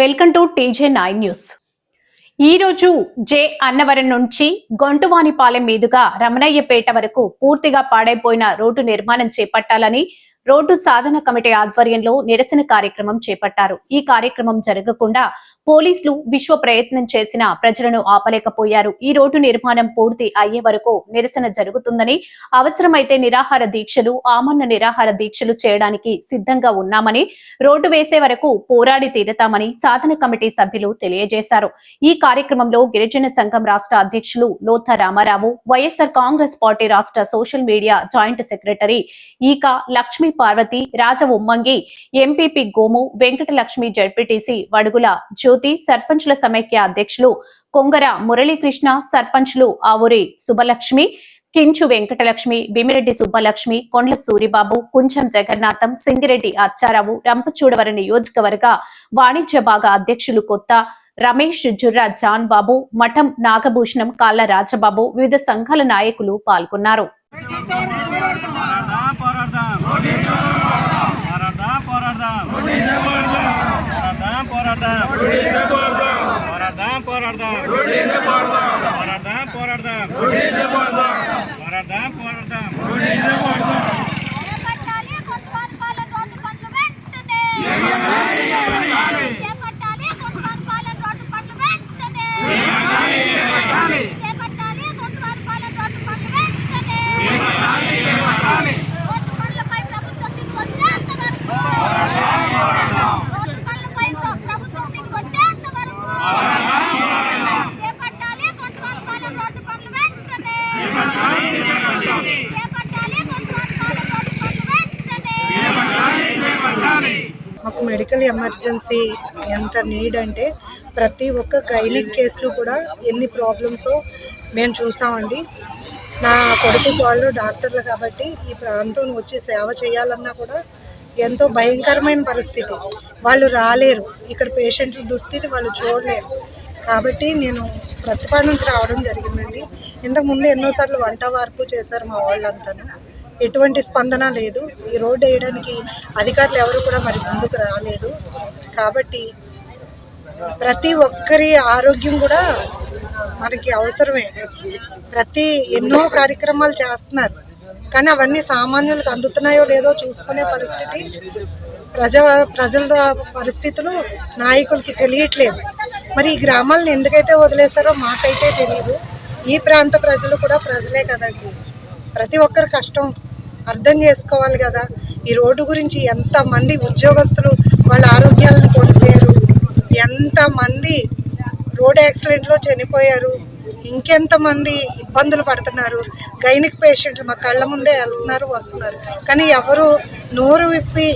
Welcome to TJ nine news. ఈ రోజు జే అన్నవరం నుంచి గొంటువానిపాలెం మీదుగా రమణయ్యపేట వరకు పూర్తిగా పాడైపోయిన రోడ్డు నిర్మాణం చేపట్టాలని రోడ్డు సాధన కమిటీ ఆధ్వర్యంలో నిరసన కార్యక్రమం చేపట్టారు. ఈ కార్యక్రమం జరగకుండా పోలీసులు విశ్వ ప్రయత్నం చేసినా ప్రజలను ఆపలేకపోయారు. ఈ రోడ్డు నిర్మాణం పూర్తి అయ్యే వరకు నిరసన జరుగుతుందని అవసరమైతే నిరాహార దీక్షలు ఆమరణ నిరాహార దీక్షలు చేయడానికి సిద్ధంగా ఉన్నామని రోడ్డు వేసే వరకు పోరాడి తీరతామని సాధన కమిటీ సభ్యులు తెలియజేశారు. ఈ కార్యక్రమంలో గిరిజన సంఘం రాష్ట్ర అధ్యక్షులు Lotha Ramarao YSR Congress party రాష్ట్ర social media joint secretary Eeka Lakshmi Parvathi Raja Ummangi MPP Gomu Venkatalakshmi ZPTC Vadugula Jyothi సర్పంచుల సమైక్య అధ్యక్షులు కొంగర మురళీకృష్ణ సర్పంచ్లు ఆవురి సుబ్బలక్ష్మి కించు వెంకటలక్ష్మి భీమిరెడ్డి సుబ్బలక్ష్మి కొండ్ల సూరిబాబు కుంచం జగన్నాథం సింగిరెడ్డి అచ్చారావు రంపచూడవరం నియోజకవర్గ వాణిజ్య భాగ అధ్యక్షులు కొత్త రమేష్ జుర్రా జాన్ బాబు మఠం నాగభూషణం కాళ్ళ రాజబాబు వివిధ సంఘాల నాయకులు పాల్గొన్నారు. போராடுதான் போராடுதான் போராடுதான் మెడికల్ ఎమర్జెన్సీ ఎంత నీడ్ అంటే ప్రతి ఒక్క గైనిక్ కేసులు కూడా ఎన్ని ప్రాబ్లమ్స్ మేము చూసామండి. నా కొడుకు వాళ్ళు డాక్టర్లు కాబట్టి ఈ ప్రాంతం వచ్చి సేవ చేయాలన్నా కూడా ఎంతో భయంకరమైన పరిస్థితి. వాళ్ళు రాలేరు. ఇక్కడ పేషెంట్ల దుస్థితి వాళ్ళు చూడలేరు. కాబట్టి నేను ప్రతిపాడు నుంచి రావడం జరిగిందండి. ఇంతకుముందు ఎన్నోసార్లు వంట వార్పు చేశారు మా వాళ్ళంతాను. ఎటువంటి స్పందన లేదు. ఈ రోడ్డు వేయడానికి అధికారులు ఎవరు కూడా మరి ముందుకు రాలేదు. కాబట్టి ప్రతి ఒక్కరి ఆరోగ్యం కూడా మనకి అవసరమే. ప్రతి ఎన్నో కార్యక్రమాలు చేస్తున్నారు. కానీ అవన్నీ సామాన్యులకు అందుతున్నాయో లేదో చూసుకునే పరిస్థితి ప్రజా ప్రజల పరిస్థితులు నాయకులకి తెలియట్లేదు. మరి ఈ గ్రామాలను ఎందుకైతే వదిలేస్తారో మాకైతే తెలియదు. ఈ ప్రాంత ప్రజలు కూడా ప్రజలే కదండి. ప్రతి ఒక్కరి కష్టం అర్థం చేసుకోవాలి కదా. ఈ రోడ్డు గురించి ఎంతమంది ఉద్యోగస్తులు వాళ్ళ ఆరోగ్యాలను కోల్పోయారు? ఎంతమంది రోడ్ యాక్సిడెంట్లో చనిపోయారు? ఇంకెంతమంది ఇబ్బందులు పడుతున్నారు? గైనిక్ పేషెంట్లు మా కళ్ళ ముందే వెళ్తున్నారు వస్తున్నారు. కానీ ఎవరు నోరు విప్పి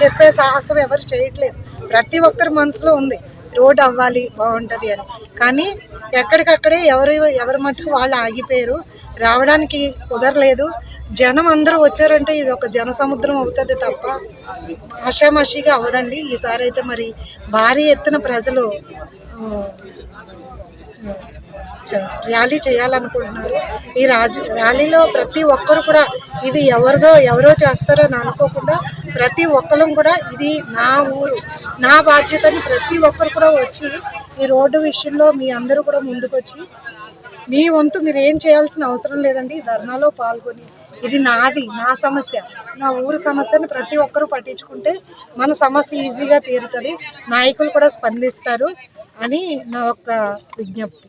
చెప్పే సాహసం ఎవరు చేయట్లేదు. ప్రతి ఒక్కరి మనసులో ఉంది రోడ్ అవ్వాలి బాగుంటుంది అని. కానీ ఎక్కడికక్కడే ఎవరు ఎవరి మట్టుకు వాళ్ళు ఆగిపోయారు. రావడానికి కుదరలేదు. జనం అందరూ వచ్చారంటే ఇది ఒక జన సముద్రం అవుతుంది తప్ప ఆషామాషిగా అవ్వదండి. ఈసారి అయితే మరి భారీ ఎత్తున ప్రజలు ర్యాలీ చేయాలనుకుంటున్నారు. ఈ రాజు ర్యాలీలో ప్రతి ఒక్కరు కూడా ఇది ఎవరిదో ఎవరో చేస్తారో అని అనుకోకుండా ప్రతి ఒక్కరు కూడా ఇది నా ఊరు నా బాధ్యతని ప్రతి ఒక్కరు కూడా వచ్చి ఈ రోడ్డు విషయంలో మీ అందరూ కూడా ముందుకొచ్చి మీ వంతు మీరు ఏం చేయాల్సిన అవసరం లేదండి ధర్నాలో పాల్గొని ఇది నాది నా సమస్య నా ఊరు సమస్యను ప్రతి ఒక్కరూ పట్టించుకుంటే మన సమస్య ఈజీగా తీరుతుంది నాయకులు కూడా స్పందిస్తారు అని నా ఒక్క విజ్ఞప్తి.